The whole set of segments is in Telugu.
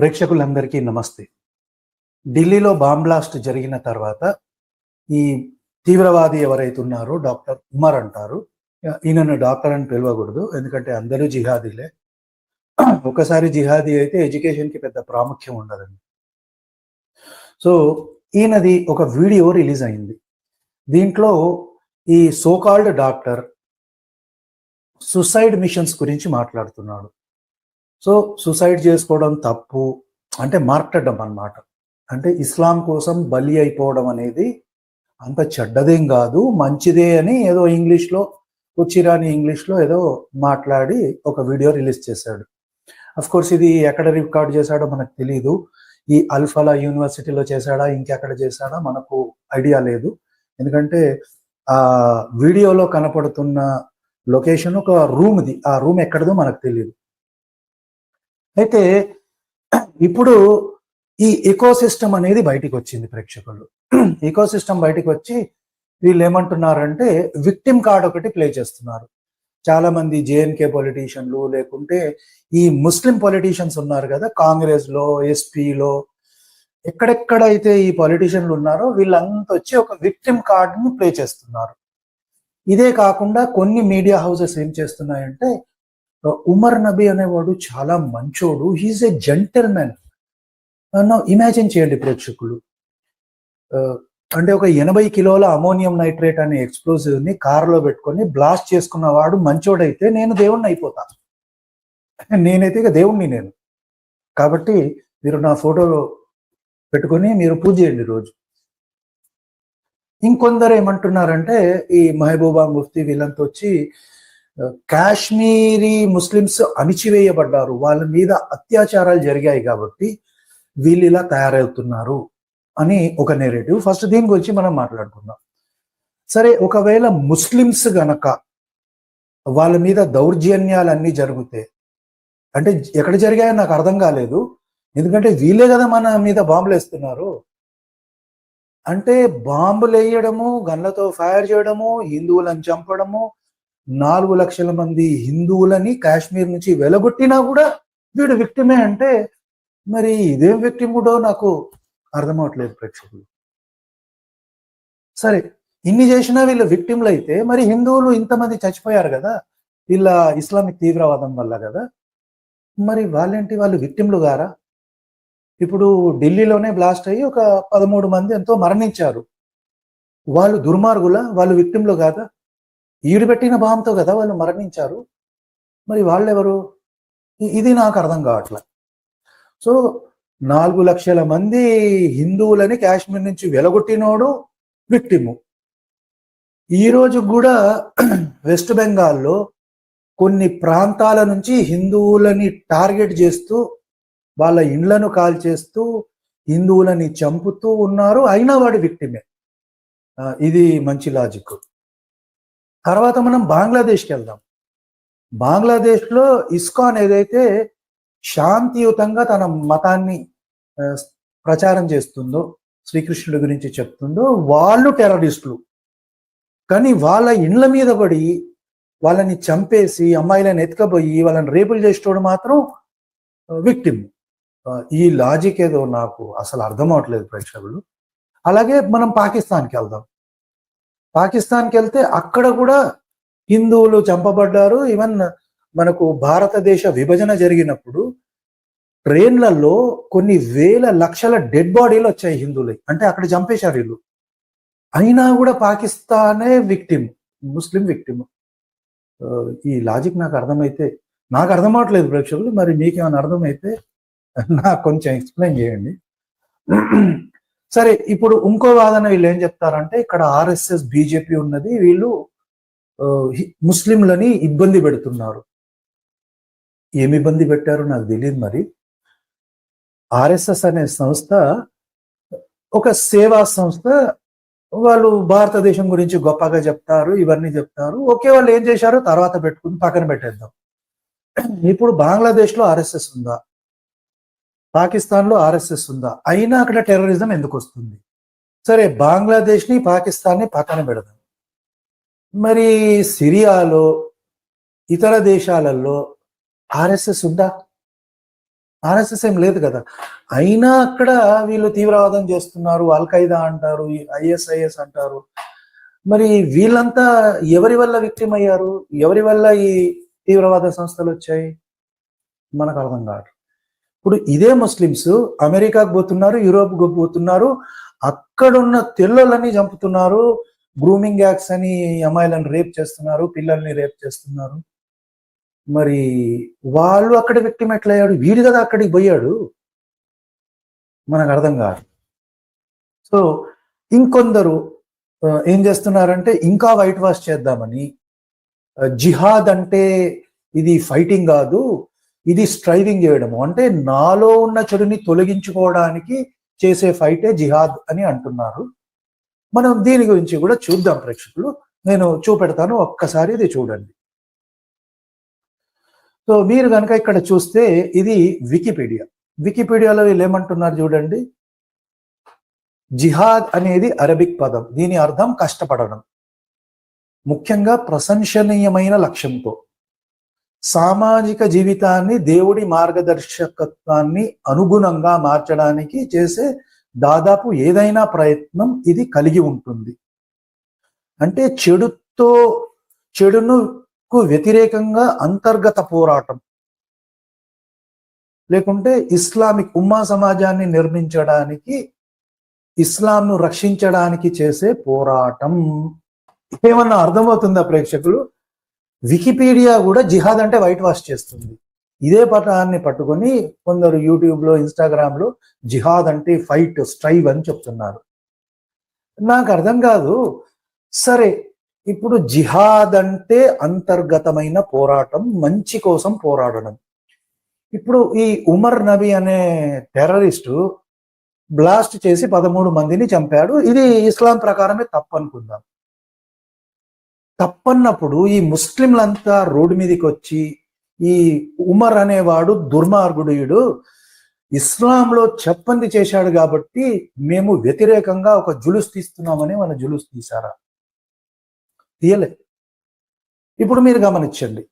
ప్రేక్షకులందరికీ నమస్తే. ఢిల్లీలో బాంబ్ బ్లాస్ట్ జరిగిన తర్వాత ఈ తీవ్రవాది ఎవరైతే ఉన్నారో డాక్టర్ ఉమర్ అంటారు. ఈయనను డాక్టర్ అని పిలవకూడదు ఎందుకంటే అందరూ జిహాదీలే. ఒకసారి జిహాదీ అయితే ఎడ్యుకేషన్కి పెద్ద ప్రాముఖ్యం ఉండదండి. సో ఈయనది ఒక వీడియో రిలీజ్ అయింది. దీంట్లో ఈ సోకాల్డ్ డాక్టర్ సుసైడ్ మిషన్స్ గురించి మాట్లాడుతున్నాడు. సో సుసైడ్ చేసుకోవడం తప్పు అంటే మార్చడం అన్నమాట. అంటే ఇస్లాం కోసం బలి అయిపోవడం అనేది అంత చెడ్డదేం కాదు. మంచిదే అని ఏదో ఇంగ్లీష్లో ఉచ్చిరాని ఇంగ్లీష్లో ఏదో మాట్లాడి ఒక వీడియో రిలీజ్ చేశాడు. అఫ్ కోర్స్ ఇది ఎక్కడ రికార్డ్ చేశాడో మనకు తెలియదు ఈ అల్ఫలా యూనివర్సిటీలో చేశాడా ఇంకెక్కడ చేశాడా మనకు ఐడియా లేదు. ఎందుకంటే ఆ వీడియోలో కనపడుతున్న లొకేషన్ ఒక రూమ్ది ఆ రూమ్ ఎక్కడదో మనకు తెలియదు అయితే ఇప్పుడు ఈ ఎకోసిస్టమ్ అనేది బయటికి వచ్చింది ప్రేక్షకులు. ఎకోసిస్టమ్ బయటికి వచ్చి వీళ్ళు ఏమంటున్నారంటే విక్టిమ్ కార్డ్ ఒకటి ప్లే చేస్తున్నారు. చాలా మంది జేఎన్కే పొలిటీషియన్లు లేకుంటే ఈ ముస్లిం పొలిటీషియన్స్ ఉన్నారు కదా కాంగ్రెస్లో ఎస్పీలో ఎక్కడెక్కడైతే ఈ పొలిటీషియన్లు ఉన్నారో వీళ్ళంతా వచ్చి ఒక విక్టిమ్ కార్డును ప్లే చేస్తున్నారు. ఇదే కాకుండా కొన్ని మీడియా హౌసెస్ ఏం చేస్తున్నాయంటే Uh, ఉమర్ నబీ అనేవాడు చాలా మంచోడు. He is a gentleman imagine చేయండి ప్రేక్షకులు. Uh, అంటే ఒక ఎనభై కిలోల అమోనియం నైట్రేట్ అనే ఎక్స్ప్లోజివ్ని కారులో పెట్టుకొని బ్లాస్ట్ చేసుకున్న వాడు మంచోడైతే నేను దేవుణ్ణి అయిపోతా. నేనైతే ఇక దేవుణ్ణి నేను. కాబట్టి మీరు నా ఫోటోలో పెట్టుకొని మీరు పూజ చేయండి రోజు. ఇంకొందరు ఏమంటున్నారంటే ఈ మహబూబా ముఫ్తీ వీళ్ళంతా వచ్చి కాశ్మీరీ ముస్లిమ్స్ అణిచివేయబడ్డారు. వాళ్ళ మీద అత్యాచారాలు జరిగాయి కాబట్టి వీళ్ళు ఇలా తయారవుతున్నారు అని ఒక నెరేటివ్ ఫస్ట్ దీని గురించి మనం మాట్లాడుకుందాం. సరే ఒకవేళ ముస్లిమ్స్ గనక వాళ్ళ మీద దౌర్జన్యాలన్నీ జరిగితే అంటే ఎక్కడ జరిగాయో నాకు అర్థం కాలేదు. ఎందుకంటే వీళ్ళే కదా మన మీద బాంబులు వేస్తున్నారు. అంటే బాంబులు వేయడము గన్లతో ఫైర్ చేయడము హిందువులను చంపడము నాలుగు లక్షల మంది హిందువులని కాశ్మీర్ నుంచి వెలగొట్టినా కూడా వీడు విక్టిమే అంటే మరి ఇదేం విక్టిముడో నాకు అర్థం అవట్లేదు ప్రేక్షకులు. సరే ఇన్ని చేసినా వీళ్ళు విక్టిమ్లు అయితే మరి హిందువులు ఇంతమంది చచ్చిపోయారు కదా వీళ్ళ ఇస్లామిక్ తీవ్రవాదం వల్ల కదా మరి వాళ్ళేంటి? వాళ్ళు విక్టిమ్లు గారా? ఇప్పుడు ఢిల్లీలోనే బ్లాస్ట్ అయ్యి ఒక పదమూడు మంది ఎంతో మరణించారు. వాళ్ళు దుర్మార్గుల? వాళ్ళు విక్టిమ్లు కాదా? ఈడుపెట్టిన భావంతో కదా వాళ్ళు మరణించారు? మరి వాళ్ళెవరు? ఇది నాకు అర్థం కావట్లే. సో నాలుగు లక్షల మంది హిందువులని కాశ్మీర్ నుంచి వెలగొట్టినోడు విక్టిము. ఈరోజు కూడా వెస్ట్ బెంగాల్లో కొన్ని ప్రాంతాల నుంచి హిందువులని టార్గెట్ చేస్తూ వాళ్ళ ఇండ్లను కాల్ చేస్తూ హిందువులని చంపుతూ ఉన్నారు. అయినా వాడి విక్టిమే. ఇది మంచి లాజిక్. తర్వాత మనం బంగ్లాదేశ్కి వెళ్దాం. బంగ్లాదేశ్లో ఇస్కాన్ ఏదైతే శాంతియుతంగా తన మతాన్ని ప్రచారం చేస్తుందో శ్రీకృష్ణుడి గురించి చెప్తుందో వాళ్ళు టెర్రరిస్టులు. కానీ వాళ్ళ ఇండ్ల మీద పడి వాళ్ళని చంపేసి అమ్మాయిలను ఎత్తుకపోయి వాళ్ళని రేపులు చేసేటోడు మాత్రం విక్టిమ్. ఈ లాజిక్ ఏదో నాకు అసలు అర్థం అవట్లేదు ప్రేక్షకులు. అలాగే మనం పాకిస్తాన్కి వెళ్దాం. పాకిస్తాన్కి వెళ్తే అక్కడ కూడా హిందువులు చంపబడ్డారు. ఈవెన్ మనకు భారతదేశ విభజన జరిగినప్పుడు ట్రైన్లలో కొన్ని వేల లక్షల డెడ్ బాడీలు వచ్చాయి హిందువులు. అంటే అక్కడ చంపేశారు వీళ్ళు. అయినా కూడా పాకిస్తానే విక్టిమ్ ముస్లిం విక్టిమ్. ఈ లాజిక్ నాకు అర్థమైతే నాకు అర్థం అవట్లేదు ప్రేక్షకులు మరి మీకేమైనా అర్థమైతే నాకు కొంచెం ఎక్స్ప్లెయిన్ చేయండి. సరే ఇప్పుడు ఇంకో వాదన వీళ్ళు ఏం చెప్తారంటే ఇక్కడ ఆర్ఎస్ఎస్ బీజేపీ ఉన్నది వీళ్ళు ముస్లింలని ఇబ్బంది పెడుతున్నారు. ఏమి ఇబ్బంది పెట్టారో నాకు తెలియదు మరి. ఆర్ఎస్ఎస్ అనే సంస్థ ఒక సేవా సంస్థ వాళ్ళు భారతదేశం గురించి గొప్పగా చెప్తారు ఇవన్నీ చెప్తారు. ఓకే వాళ్ళు ఏం చేశారో తర్వాత పెట్టుకుని పక్కన పెట్టేద్దాం. ఇప్పుడు బంగ్లాదేశ్లో ఆర్ఎస్ఎస్ ఉందా? పాకిస్తాన్లో ఆర్ఎస్ఎస్ ఉందా? అయినా అక్కడ టెర్రరిజం ఎందుకు వస్తుంది? సరే బంగ్లాదేశ్ని పాకిస్తాన్ని పక్కన పెడదాం. మరి సిరియాలో ఇతర దేశాలలో ఆర్ఎస్ఎస్ ఉందా? ఆర్ఎస్ఎస్ ఏం లేదు కదా. అయినా అక్కడ వీళ్ళు తీవ్రవాదం చేస్తున్నారు అల్ ఖైదా అంటారు ఐఎస్ఐఎస్ అంటారు. మరి వీళ్ళంతా ఎవరి వల్ల విక్టిమ్ అయ్యారు? ఎవరి వల్ల ఈ తీవ్రవాద సంస్థలు వచ్చాయి? మనకు అర్థం కాదు. ఇప్పుడు ఇదే ముస్లిమ్స్ అమెరికాకు పోతున్నారు యూరోప్కు పోతున్నారు అక్కడున్న తెల్లలని చంపుతున్నారు గ్రూమింగ్ యాక్ట్స్ అని అమ్మాయిలను రేప్ చేస్తున్నారు పిల్లల్ని రేప్ చేస్తున్నారు. మరి వాళ్ళు అక్కడ వ్యక్తి ఎట్లయ్యాడు? వీడు కదా అక్కడికి పోయాడు. మనకు అర్థం కాదు. సో ఇంకొందరు ఏం చేస్తున్నారంటే ఇంకా వైట్ వాష్ చేద్దామని జిహాద్ అంటే ఇది ఫైటింగ్ కాదు. ఇది స్ట్రైవింగ్ చేయడము. అంటే నాలో ఉన్న చెడుని తొలగించుకోవడానికి చేసే ఫైటే జిహాద్ అని అంటున్నారు. మనం దీని గురించి కూడా చూద్దాం ప్రేక్షకులు. నేను చూపెడతాను ఒక్కసారి ఇది చూడండి. సో మీరు కనుక ఇక్కడ చూస్తే ఇది వికీపీడియా. వికీపీడియాలో వీళ్ళు ఏమంటున్నారు చూడండి. జిహాద్ అనేది అరబిక్ పదం. దీని అర్థం కష్టపడడం. ముఖ్యంగా ప్రశంసనీయమైన లక్ష్యంతో. సామాజిక జీవితాన్ని దేవుడి మార్గదర్శకత్వాన్ని అనుగుణంగా మార్చడానికి చేసే దాదాపు ఏదైనా ప్రయత్నం ఇది కలిగి ఉంటుంది. అంటే చెడుతో చెడునుకు వ్యతిరేకంగా అంతర్గత పోరాటం. లేకుంటే ఇస్లామిక్ ఉమ్మా సమాజాన్ని నిర్మించడానికి ఇస్లాంను రక్షించడానికి చేసే పోరాటం. ఏమన్నా అర్థమవుతుందా ప్రేక్షకులు? వికీపీడియా కూడా జిహాద్ అంటే వైట్ వాష్ చేస్తుంది. ఇదే పటాన్ని పట్టుకొని కొందరు యూట్యూబ్లో ఇన్స్టాగ్రామ్లో జిహాద్ అంటే ఫైట్ స్ట్రైవ్ అని చెప్తున్నారు. నాకు అర్థం కాదు. సరే ఇప్పుడు జిహాద్ అంటే అంతర్గతమైన పోరాటం మంచి కోసం పోరాడడం. ఇప్పుడు ఈ ఉమర్ నబీ అనే టెర్రరిస్టు బ్లాస్ట్ చేసి పదమూడు మందిని చంపాడు. ఇది ఇస్లాం ప్రకారమే తప్పు అనుకుందాం తప్పన్నప్పుడు ఈ ముస్లింలంతా రోడ్డు మీదకి వచ్చి ఈ ఉమర్ అనేవాడు దుర్మార్గుడు ఇస్లాంలో చెప్పంది చేశాడు కాబట్టి మేము వ్యతిరేకంగా ఒక జులుస్ తీస్తున్నామని మన జులుస్ తీశారా? తీయలే. ఇప్పుడు మీరు గమనించండి.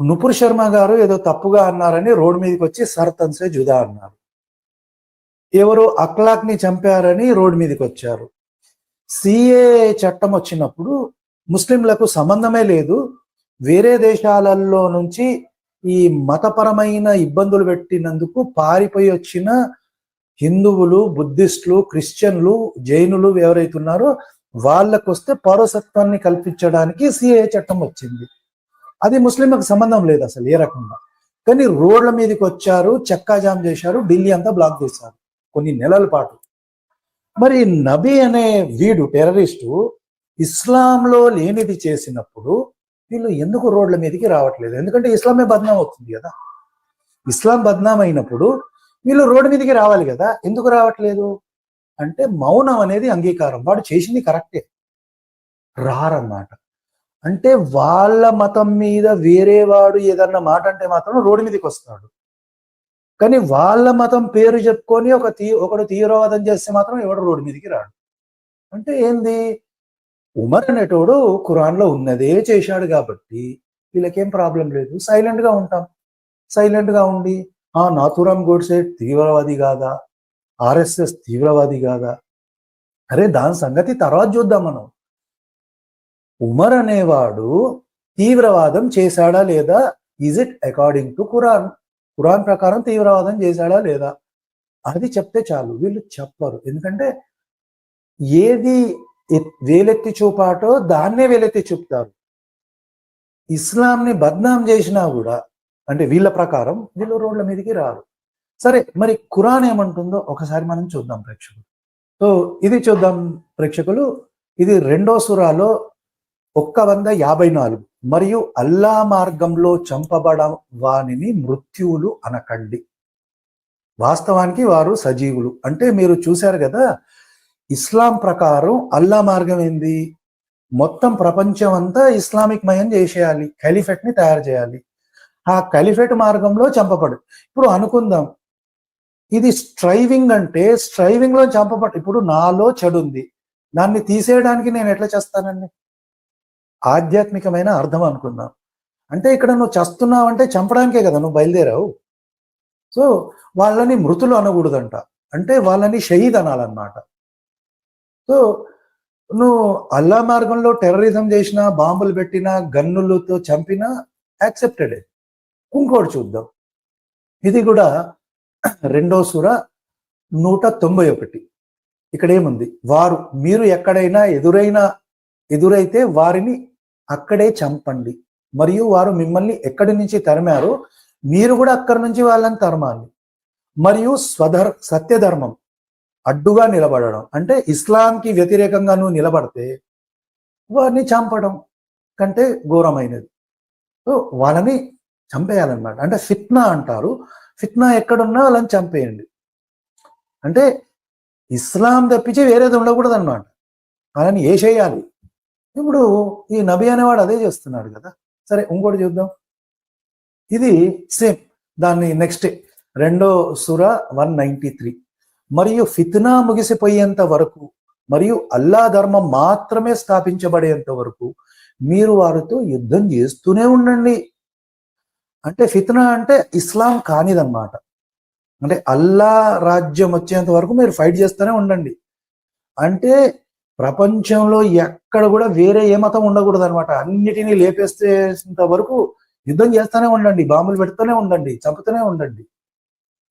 నుపుర్ శర్మ గారు ఏదో తప్పుగా అన్నారని రోడ్డు మీదకి వచ్చి సర్తన్సే జుదా అన్నారు. ఎవరు అక్లాక్ని చంపారని రోడ్డు మీదకి వచ్చారు సిఏ చట్టం వచ్చినప్పుడు ముస్లింలకు సంబంధమే లేదు. వేరే దేశాలలో నుంచి ఈ మతపరమైన ఇబ్బందులు పెట్టినందుకు పారిపోయి వచ్చిన హిందువులు బుద్ధిస్టులు క్రిస్టియన్లు జైనులు ఎవరైతే ఉన్నారో వాళ్ళకు వస్తే పౌరసత్వాన్ని కల్పించడానికి సిఏ చట్టం వచ్చింది. అది ముస్లింలకు సంబంధం లేదు అసలు ఏ రకంగా. కానీ రోడ్ల మీదకి వచ్చారు చెక్కా జామ్ చేశారు ఢిల్లీ అంతా బ్లాక్ చేశారు కొన్ని నెలల పాటు. మరి నబీ అనే వీడు టెర్రరిస్టు ఇస్లాంలో లేనిది చేసినప్పుడు వీళ్ళు ఎందుకు రోడ్ల మీదకి రావట్లేదు? ఎందుకంటే ఇస్లామే బద్నాం అవుతుంది కదా. ఇస్లాం బద్నాం అయినప్పుడు వీళ్ళు రోడ్డు మీదకి రావాలి కదా. ఎందుకు రావట్లేదు? అంటే మౌనం అనేది అంగీకారం. వాడు చేసింది కరెక్టే. రారన్నమాట. అంటే వాళ్ళ మతం మీద వేరే వాడు ఏదన్నా మాట అంటే మాత్రం రోడ్డు మీదకి వస్తాడు కానీ వాళ్ళ మతం పేరు చెప్పుకొని ఒక తీ ఒకడు తీవ్రవాదం చేస్తే మాత్రం ఎవడు రోడ్డు మీదకి రాడు. అంటే ఏంది? ఉమర్ అనేటోడు ఖురాన్లో ఉన్నదే చేశాడు కాబట్టి వీళ్ళకేం ప్రాబ్లం లేదు. సైలెంట్గా ఉంటాం. సైలెంట్గా ఉండి ఆ నాథురామ్ గోడ్సే తీవ్రవాది కాదా ఆర్ఎస్ఎస్ తీవ్రవాది కాదా అరే దాని సంగతి తర్వాత చూద్దాం మనం. ఉమర్ అనేవాడు తీవ్రవాదం చేశాడా లేదా? Is it according to Quran Quran ప్రకారం తీవ్రవాదం చేశాడా లేదా? అది చెప్తే చాలు. వీళ్ళు చెప్పరు. ఎందుకంటే ఏది వేలెత్తి చూపాటో దాన్నే వేలెత్తి చూపుతారు. ఇస్లాంని బద్నాం చేసినా కూడా అంటే వీళ్ళ ప్రకారం వీళ్ళు రోడ్ల మీదకి రారు. సరే మరి ఖురాన్ ఏమంటుందో ఒకసారి మనం చూద్దాం ప్రేక్షకులు. సో ఇది చూద్దాం ప్రేక్షకులు. ఇది రెండో సురాలో ఒక్క వంద యాభై నాలుగు. మరియు అల్లా మార్గంలో చంపబడ వానిని మృత్యువులు అనకండి. వాస్తవానికి వారు సజీవులు. అంటే మీరు చూశారు కదా ఇస్లాం ప్రకారం అల్లా మార్గం ఏంది? మొత్తం ప్రపంచం అంతా ఇస్లామిక్ మయం చేసేయాలి ఖలీఫెట్ని తయారు చేయాలి. ఆ ఖలీఫెట్ మార్గంలో చంపబడు. ఇప్పుడు అనుకుందాం ఇది స్ట్రైవింగ్ అంటే స్ట్రైవింగ్లో చంపబడు. ఇప్పుడు నాలో చెడు ఉంది దాన్ని తీసేయడానికి నేను ఎట్లా చేస్తానండి? ఆధ్యాత్మికమైన అర్థం అనుకుందాం. అంటే ఇక్కడ నువ్వు చస్తున్నావు అంటే చంపడానికే కదా నువ్వు బయలుదేరావు. సో వాళ్ళని మృతులు అనకూడదంట. అంటే వాళ్ళని షహీద్ అనాలన్నమాట. సో నువ్వు అల్లా మార్గంలో టెర్రరిజం చేసినా బాంబులు పెట్టినా గన్నులతో చంపినా యాక్సెప్టెడ్. ఇంకోటి చూద్దాం. ఇది కూడా రెండో సుర నూట తొంభై ఒకటి. ఇక్కడ ఏముంది? వారు మీరు ఎక్కడైనా ఎదురైనా ఎదురైతే వారిని అక్కడే చంపండి. మరియు వారు మిమ్మల్ని ఎక్కడి నుంచి తరిమారో మీరు కూడా అక్కడి నుంచి వాళ్ళని తరమాలి. మరియు స్వధర్ సత్యధర్మం. అడ్డుగా నిలబడడం. అంటే ఇస్లాంకి వ్యతిరేకంగా నువ్వు నిలబడితే వారిని చంపడం కంటే ఘోరమైనది. సో వాళ్ళని చంపేయాలన్నమాట. అంటే ఫిత్నా అంటారు. ఫిత్నా ఎక్కడున్నా వాళ్ళని చంపేయండి. అంటే ఇస్లాం తప్పించి వేరేది ఉండకూడదు అన్నమాట వాళ్ళని ఏ చేయాలి? ఇప్పుడు ఈ నబీ అనేవాడు అదే చేస్తున్నాడు కదా. సరే ఇంకోటి చూద్దాం. ఇది సేమ్. దాన్ని నెక్స్ట్ రెండో సుర వన్ నైంటీ త్రీ. మరియు ఫిత్నా ముగిసిపోయేంత వరకు మరియు అల్లా ధర్మం మాత్రమే స్థాపించబడేంత వరకు మీరు వారితో యుద్ధం చేస్తూనే ఉండండి. అంటే ఫిత్నా అంటే ఇస్లాం కానిదన్నమాట. అంటే అల్లా రాజ్యం వచ్చేంత వరకు మీరు ఫైట్ చేస్తూనే ఉండండి. అంటే ప్రపంచంలో ఎక్కడ కూడా వేరే ఏ మతం ఉండకూడదు అనమాట అన్నిటినీ లేపేసేంత వరకు యుద్ధం చేస్తూనే ఉండండి. బాంబులు పెడుతూనే ఉండండి. చంపుతూనే ఉండండి.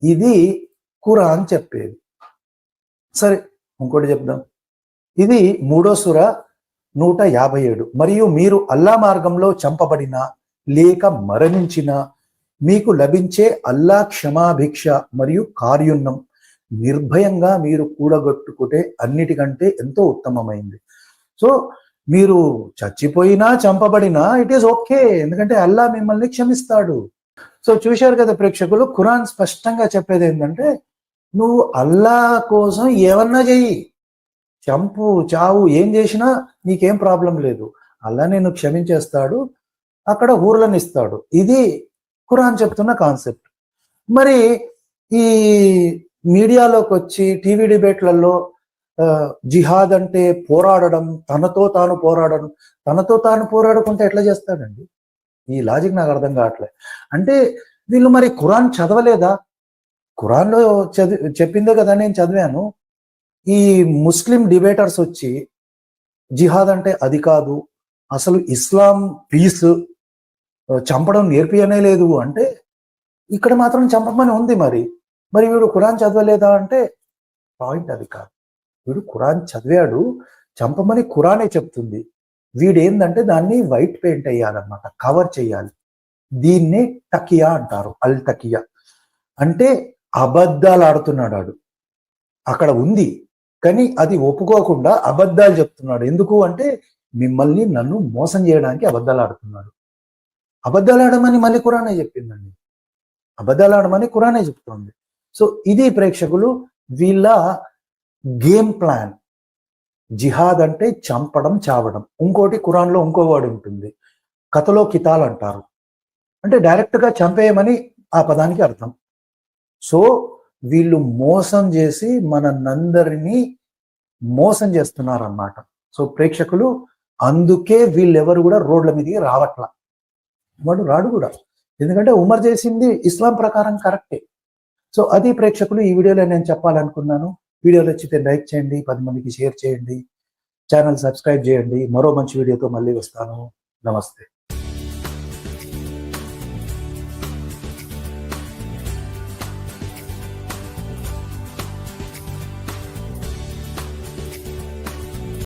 ఇది ఖురాన్ చెప్పేది. సరే ఇంకోటి చెప్దాం. ఇది మూడో సుర నూట యాభై ఏడు. మరియు మీరు అల్లా మార్గంలో చంపబడిన లేక మరణించిన మీకు లభించే అల్లా క్షమాభిక్ష మరియు కార్యున్నం నిర్భయంగా మీరు కూడగొట్టుకుంటే అన్నిటికంటే ఎంతో ఉత్తమమైంది. సో మీరు చచ్చిపోయినా చంపబడినా ఇట్ ఈస్ ఓకే ఎందుకంటే అల్లా మిమ్మల్ని క్షమిస్తాడు. సో చూశారు కదా ప్రేక్షకులు ఖురాన్ స్పష్టంగా చెప్పేది ఏంటంటే నువ్వు అల్లా కోసం ఏమన్నా చెయ్యి. చంపు చావు ఏం చేసినా నీకేం ప్రాబ్లం లేదు. అల్లా నేను క్షమించేస్తాడు అక్కడ ఊర్లను ఇస్తాడు ఇది ఖురాన్ చెప్తున్న కాన్సెప్ట్. మరి ఈ మీడియాలోకి వచ్చి టీవీ డిబేట్లలో జిహాద్ అంటే పోరాడడం తనతో తాను పోరాడడం తనతో తాను పోరాడుకుంటే ఎట్లా చేస్తాడండి? ఈ లాజిక్ నాకు అర్థం కావట్లేదు అంటే వీళ్ళు మరి ఖురాన్ చదవలేదా? ఖురాన్లో చదివి చెప్పిందే కదా నేను చదివాను. ఈ ముస్లిం డిబేటర్స్ వచ్చి జిహాద్ అంటే అది కాదు అసలు ఇస్లాం పీస్ చంపడం నేర్పియనే లేదు అంటే ఇక్కడ మాత్రం చంపమని ఉంది మరి. మరి వీడు ఖురాన్ చదవలేదా అంటే పాయింట్ అది కాదు. వీడు ఖురాన్ చదివాడు చంపమని ఖురానే చెప్తుంది. వీడేందంటే దాన్ని వైట్ పెయింట్ వేయాలన్నమాట కవర్ చేయాలి. దీన్నే టకియా అంటారు అల్ టకియా అంటే అబద్ధాలు ఆడుతున్నాడు ఆడు. అక్కడ ఉంది కానీ అది ఒప్పుకోకుండా అబద్ధాలు చెప్తున్నాడు. ఎందుకు అంటే మిమ్మల్ని నన్ను మోసం చేయడానికి అబద్ధాలు ఆడుతున్నాడు. అబద్ధాలు ఆడమని మళ్ళీ ఖురానే చెప్పిందండి. అబద్ధాలు ఆడమని ఖురానే చెప్తోంది. సో ఇది ప్రేక్షకులు వీళ్ళ గేమ్ ప్లాన్. జిహాద్ అంటే చంపడం చావడం. ఇంకోటి ఖురాన్లో ఇంకో వర్డ్ ఉంటుంది. కథలో కితాల్ అంటారు. అంటే డైరెక్ట్గా చంపేయమని ఆ పదానికి అర్థం. సో వీళ్ళు మోసం చేసి మనందరినీ మోసం చేస్తున్నారు అన్నమాట సో ప్రేక్షకులు అందుకే వీళ్ళెవరు కూడా రోడ్ల మీదకి రావట్లా. వాడు రాడు కూడా. ఎందుకంటే ఉమర్ చేసింది ఇస్లాం ప్రకారం కరెక్టే. సో అది ప్రేక్షకులు ఈ వీడియోలో నేను చెప్పాలనుకున్నాను. వీడియోలు వచ్చితే లైక్ చేయండి పది మందికి షేర్ చేయండి. ఛానల్ సబ్స్క్రైబ్ చేయండి. మరో మంచి వీడియోతో మళ్ళీ వస్తాను. నమస్తే.